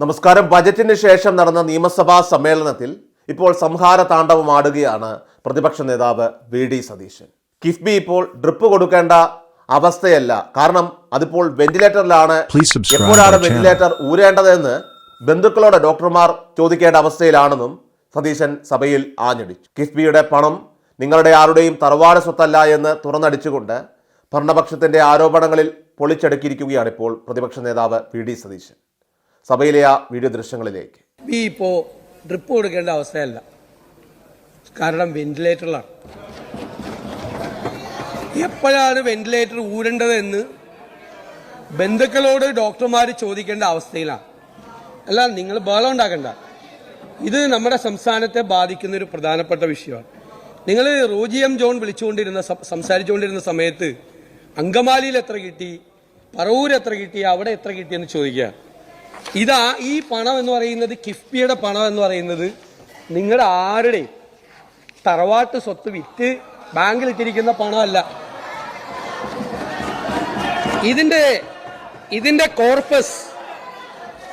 നമസ്കാരം. ബജറ്റിന് ശേഷം നടന്ന നിയമസഭാ സമ്മേളനത്തിൽ ഇപ്പോൾ സംഹാര താണ്ഡവം ആടുകയാണ് പ്രതിപക്ഷ നേതാവ് വി ഡി സതീശൻ. കിഫ്ബി ഇപ്പോൾ ഡ്രിപ്പ് കൊടുക്കേണ്ട അവസ്ഥയല്ല. കാരണം അതിപ്പോൾ വെന്റിലേറ്ററിലാണ്. എപ്പോഴാണ് വെന്റിലേറ്റർ ഊരേണ്ടതെന്ന് ബന്ധുക്കളോട് ഡോക്ടർമാർ ചോദിക്കേണ്ട അവസ്ഥയിലാണെന്നും സതീശൻ സഭയിൽ ആഞ്ഞടിച്ചു. കിഫ്ബിയുടെ പണം നിങ്ങളുടെ ആരുടെയും തറവാട് സ്വത്തല്ല എന്ന് തുറന്നടിച്ചുകൊണ്ട് ഭരണപക്ഷത്തിന്റെ ആരോപണങ്ങളിൽ പൊളിച്ചടുക്കിയിരിക്കുകയാണ് ഇപ്പോൾ പ്രതിപക്ഷ നേതാവ് വി ഡി സതീശൻ. സഭയിലെ ആ വീഡിയോ ദൃശ്യങ്ങളിലേക്ക്. ഈ ഇപ്പോൾ ഡ്രിപ്പ് കൊടുക്കേണ്ട അവസ്ഥയല്ല. കാരണം വെന്റിലേറ്ററിലാണ് എപ്പോഴാണ് വെന്റിലേറ്റർ ഊരേണ്ടതെന്ന് ബന്ധുക്കളോട് ഡോക്ടർമാർ ചോദിക്കേണ്ട അവസ്ഥയിലാണ്. അല്ല നിങ്ങൾ ബഹളം ഉണ്ടാക്കണ്ട. ഇത് നമ്മുടെ സംസ്ഥാനത്തെ ബാധിക്കുന്ന ഒരു പ്രധാനപ്പെട്ട വിഷയമാണ്. നിങ്ങൾ റോജി എം ജോൺ വിളിച്ചുകൊണ്ടിരുന്ന സംസാരിച്ചുകൊണ്ടിരുന്ന സമയത്ത് അങ്കമാലിയിൽ എത്ര കിട്ടി? പറവൂർ എത്ര കിട്ടി? അവിടെ എത്ര കിട്ടിയെന്ന് ചോദിക്കുക. ഇതാ ഈ പണം എന്ന് പറയുന്നത് കിഫ്ബിയുടെ പണം എന്ന് പറയുന്നത് നിങ്ങളുടെ ആരുടെ തറവാട്ട് സ്വത്ത് വിറ്റ് ബാങ്കിൽ ഇട്ടിരിക്കുന്ന പണമല്ല. ഇതിന്റെ ഇതിന്റെ കോർപ്പസ്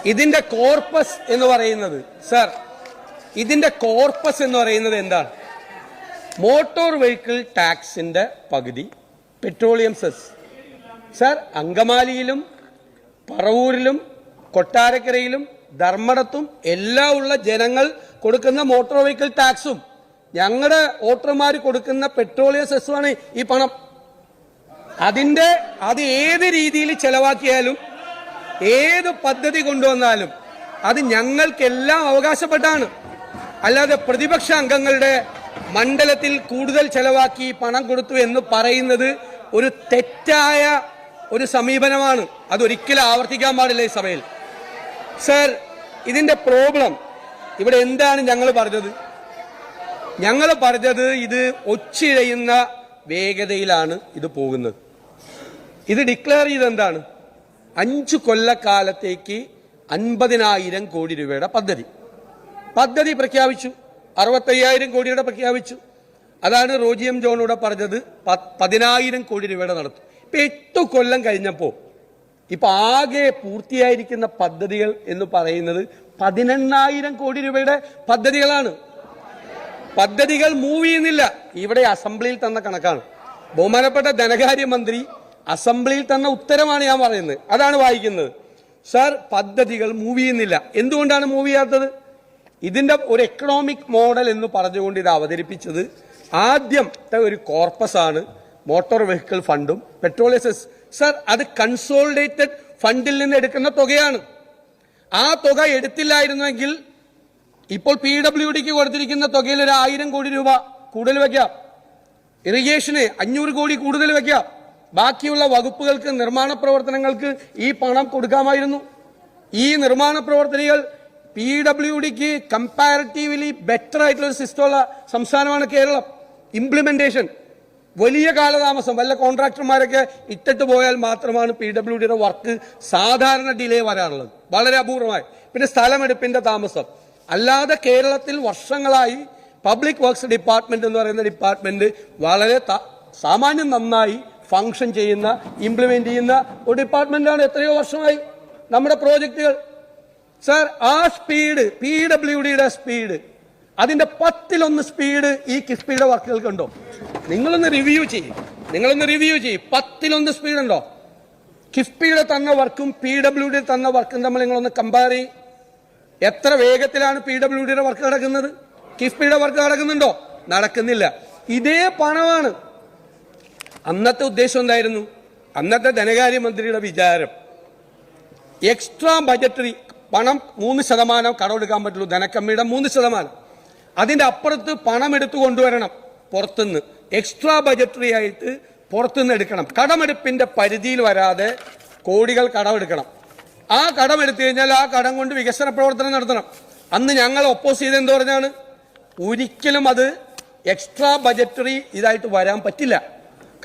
ഇതിന്റെ കോർപ്പസ് എന്ന് പറയുന്നത് സർ ഇതിന്റെ കോർപ്പസ് എന്ന് പറയുന്നത് എന്താണ്? മോട്ടോർ വെഹിക്കിൾ ടാക്സിന്റെ പകുതി പെട്രോളിയം സെസ് സർ അങ്കമാലിയിലും പറവൂരിലും കൊട്ടാരക്കരയിലും ധർമ്മടത്തും എല്ലാം ഉള്ള ജനങ്ങൾ കൊടുക്കുന്ന മോട്ടോർ വെഹിക്കിൾ ടാക്സും ഞങ്ങളുടെ വോട്ടർമാർ കൊടുക്കുന്ന പെട്രോളിയം സെസ്സുമാണ് ഈ പണം. അതിന്റെ അത് ഏത് രീതിയിൽ ചെലവാക്കിയാലും ഏത് പദ്ധതി കൊണ്ടുവന്നാലും അത് ഞങ്ങൾക്കെല്ലാം അവകാശപ്പെട്ടാണ്. അല്ലാതെ പ്രതിപക്ഷ അംഗങ്ങളുടെ മണ്ഡലത്തിൽ കൂടുതൽ ചെലവാക്കി പണം കൊടുത്തു എന്ന് പറയുന്നത് ഒരു തെറ്റായ ഒരു സമീപനമാണ്. അതൊരിക്കലും ആവർത്തിക്കാൻ പാടില്ല ഈ സഭയിൽ. സർ ഇതിന്റെ പ്രോബ്ലം. ഇവിടെ എന്താണ് ഞങ്ങൾ പറഞ്ഞത്? ഞങ്ങൾ പറഞ്ഞത് ഇത് ഒച്ചിഴയുന്ന വേഗതയിലാണ് ഇത് പോകുന്നത്. ഇത് ഡിക്ലെയർ ചെയ്ത് എന്താണ്? അഞ്ചു കൊല്ലക്കാലത്തേക്ക് അൻപതിനായിരം കോടി രൂപയുടെ പദ്ധതി. പദ്ധതി പ്രഖ്യാപിച്ചു. അറുപത്തയ്യായിരം കോടിയുടെ പ്രഖ്യാപിച്ചു. അതാണ് റോജിയം ജോണൂടെ പറഞ്ഞത്. പതിനായിരം കോടി രൂപയുടെ നടത്തും. ഇപ്പൊ എട്ട് കൊല്ലം കഴിഞ്ഞപ്പോൾ ഇപ്പൊ ആകെ പൂർത്തിയായിരിക്കുന്ന പദ്ധതികൾ എന്ന് പറയുന്നത് പതിനെണ്ണായിരം കോടി രൂപയുടെ പദ്ധതികളാണ്. പദ്ധതികൾ മൂവ് ചെയ്യുന്നില്ല. ഇവിടെ അസംബ്ലിയിൽ തന്ന കണക്കാണ്. ബഹുമാനപ്പെട്ട ധനകാര്യമന്ത്രി അസംബ്ലിയിൽ തന്ന ഉത്തരമാണ് ഞാൻ പറയുന്നത്. അതാണ് വായിക്കുന്നത്. സർ പദ്ധതികൾ മൂവ് ചെയ്യുന്നില്ല. എന്തുകൊണ്ടാണ് മൂവ് ചെയ്യാത്തത്? ഇതിന്റെ ഒരു എക്കണോമിക് മോഡൽ എന്ന് പറഞ്ഞുകൊണ്ട് ഇത് അവതരിപ്പിച്ചത് ആദ്യത്തെ ഒരു കോർപ്പസ് ആണ് മോട്ടോർ വെഹിക്കിൾ ഫണ്ടും പെട്രോളിയം സെസ് സാർ അത് കൺസോളിഡേറ്റഡ് ഫണ്ടിൽ നിന്ന് എടുക്കുന്ന തുകയാണ്. ആ തുക എടുത്തില്ലായിരുന്നെങ്കിൽ ഇപ്പോൾ പി ഡബ്ല്യു ഡിക്ക് കൊടുത്തിരിക്കുന്ന തുകയിൽ ഒരു ആയിരം കോടി രൂപ കൂടുതൽ വയ്ക്കാം ഇറിഗേഷന് അഞ്ഞൂറ് കോടി കൂടുതൽ വയ്ക്കാം ബാക്കിയുള്ള വകുപ്പുകൾക്ക് നിർമ്മാണ പ്രവർത്തനങ്ങൾക്ക് ഈ പണം കൊടുക്കാമായിരുന്നു. ഈ നിർമ്മാണ പ്രവർത്തനങ്ങൾ പി ഡബ്ല്യു ഡിക്ക് കമ്പാരിറ്റീവ്ലി ബെറ്റർ ആയിട്ടുള്ള ഒരു സിസ്റ്റമുള്ള സംസ്ഥാനമാണ് കേരളം. ഇംപ്ലിമെന്റേഷൻ വലിയ കാലതാമസം വല്ല കോൺട്രാക്ടർമാരൊക്കെ ഇട്ടിട്ട് പോയാൽ മാത്രമാണ് പി ഡബ്ല്യു ഡിയുടെ വർക്ക് സാധാരണ ഡിലേ വരാറുള്ളത്. വളരെ അപൂർവമായി പിന്നെ സ്ഥലമെടുപ്പിന്റെ താമസം. അല്ലാതെ കേരളത്തിൽ വർഷങ്ങളായി പബ്ലിക് വർക്ക്സ് ഡിപ്പാർട്ട്മെന്റ് എന്ന് പറയുന്ന ഡിപ്പാർട്ട്മെന്റ് വളരെ സാമാന്യം നന്നായി ഫങ്ഷൻ ചെയ്യുന്ന ഇംപ്ലിമെന്റ് ചെയ്യുന്ന ഒരു ഡിപ്പാർട്ട്മെന്റാണ് എത്രയോ വർഷമായി നമ്മുടെ പ്രോജക്റ്റുകൾ. സാർ ആ സ്പീഡ് പി ഡബ്ല്യു ഡിയുടെ സ്പീഡ് അതിന്റെ പത്തിലൊന്ന് സ്പീഡ് ഈ കിഫ്ബിയുടെ വർക്കുകൾക്കുണ്ടോ നിങ്ങളൊന്ന് റിവ്യൂ ചെയ്യും. നിങ്ങളൊന്ന് റിവ്യൂ ചെയ്യും. പത്തിലൊന്ന് സ്പീഡ് ഉണ്ടോ? കിഫ്ബിയുടെ തന്ന വർക്കും പി ഡബ്ല്യു ഡി തന്ന വർക്കും തമ്മിൽ നിങ്ങളൊന്ന് കമ്പയർ ചെയ്യും. എത്ര വേഗത്തിലാണ് പി ഡബ്ല്യു ഡിയുടെ വർക്ക് നടക്കുന്നത്? കിഫ്ബിയുടെ വർക്ക് നടക്കുന്നുണ്ടോ? നടക്കുന്നില്ല. ഇതേ പണമാണ്. അന്നത്തെ ഉദ്ദേശം എന്തായിരുന്നു? അന്നത്തെ ധനകാര്യമന്ത്രിയുടെ വിചാരം. എക്സ്ട്രാ ബജറ്ററി പണം മൂന്ന് ശതമാനം കടമെടുക്കാൻ പറ്റുള്ളൂ. ധനക്കമ്മിയുടെ മൂന്ന് ശതമാനം. അതിന്റെ അപ്പുറത്ത് പണം എടുത്തു കൊണ്ടുവരണം പുറത്തുനിന്ന്. എക്സ്ട്രാ ബജറ്ററി ആയിട്ട് പുറത്തുനിന്ന് എടുക്കണം. കടമെടുപ്പിന്റെ പരിധിയിൽ വരാതെ കോടികൾ കടമെടുക്കണം. ആ കടമെടുത്തു കഴിഞ്ഞാൽ ആ കടം കൊണ്ട് വികസന പ്രവർത്തനം നടത്തണം. അന്ന് ഞങ്ങൾ ഒപ്പോസ് ചെയ്ത് എന്ത് പറഞ്ഞാണ്? ഒരിക്കലും അത് എക്സ്ട്രാ ബജറ്ററി ഇതായിട്ട് വരാൻ പറ്റില്ല.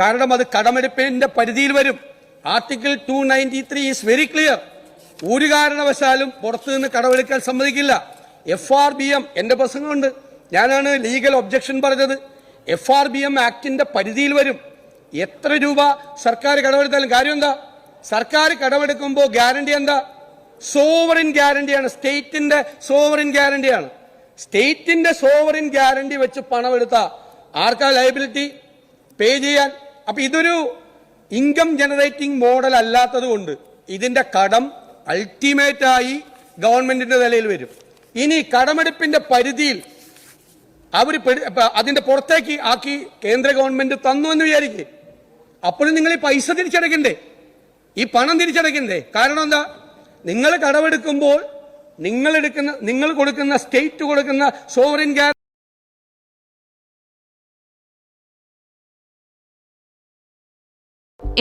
കാരണം അത് കടമെടുപ്പിന്റെ പരിധിയിൽ വരും. Article two ninety three is very clear ഒരു കാരണവശാലും പുറത്തു നിന്ന് കടമെടുക്കാൻ സമ്മതിക്കില്ല. എഫ് ആർ ബി എം എന്റെ പ്രസംഗമുണ്ട്. ഞാനാണ് ലീഗൽ ഒബ്ജക്ഷൻ പറഞ്ഞത്. എഫ് ആർ ബി എം ആക്ടിന്റെ പരിധിയിൽ വരും. എത്ര രൂപ സർക്കാർ കടമെടുത്താലും കാര്യം എന്താ? സർക്കാർ കടമെടുക്കുമ്പോൾ ഗ്യാരണ്ടി എന്താ? സോവറിൻ ഗ്യാരണ്ടിയാണ്. സ്റ്റേറ്റിന്റെ സോവറിൻ ഗ്യാരണ്ടിയാണ്. സ്റ്റേറ്റിന്റെ സോവറിൻ ഗ്യാരണ്ടി വെച്ച് പണം പണമെടുത്ത ആർക്കാ ലയബിലിറ്റി? പേ ചെയ്യാൻ. അപ്പൊ ഇതൊരു ഇൻകം ജനറേറ്റിംഗ് മോഡൽ അല്ലാത്തത് കൊണ്ട് ഇതിന്റെ കടം അൾട്ടിമേറ്റായി ഗവൺമെന്റിന്റെ നിലയിൽ വരും. ഇനി കടമെടുപ്പിന്റെ പരിധിയിൽ അവർ അതിന്റെ പുറത്തേക്ക് ആക്കി കേന്ദ്ര ഗവൺമെന്റ് തന്നു എന്ന് വിചാരിക്കേ. അപ്പോഴും നിങ്ങൾ ഈ പൈസ തിരിച്ചടയ്ക്കണ്ടേ? ഈ പണം തിരിച്ചടയ്ക്കണ്ടേ? കാരണം എന്താ? നിങ്ങൾ കടമെടുക്കുമ്പോൾ നിങ്ങൾ എടുക്കുന്ന നിങ്ങൾ കൊടുക്കുന്ന സ്റ്റേറ്റ് കൊടുക്കുന്ന സോവറിൻ ഗ്യാ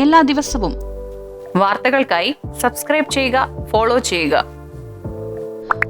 എല്ലാ ദിവസവും വാർത്തകൾക്കായി സബ്സ്ക്രൈബ് ചെയ്യുക ഫോളോ ചെയ്യുക.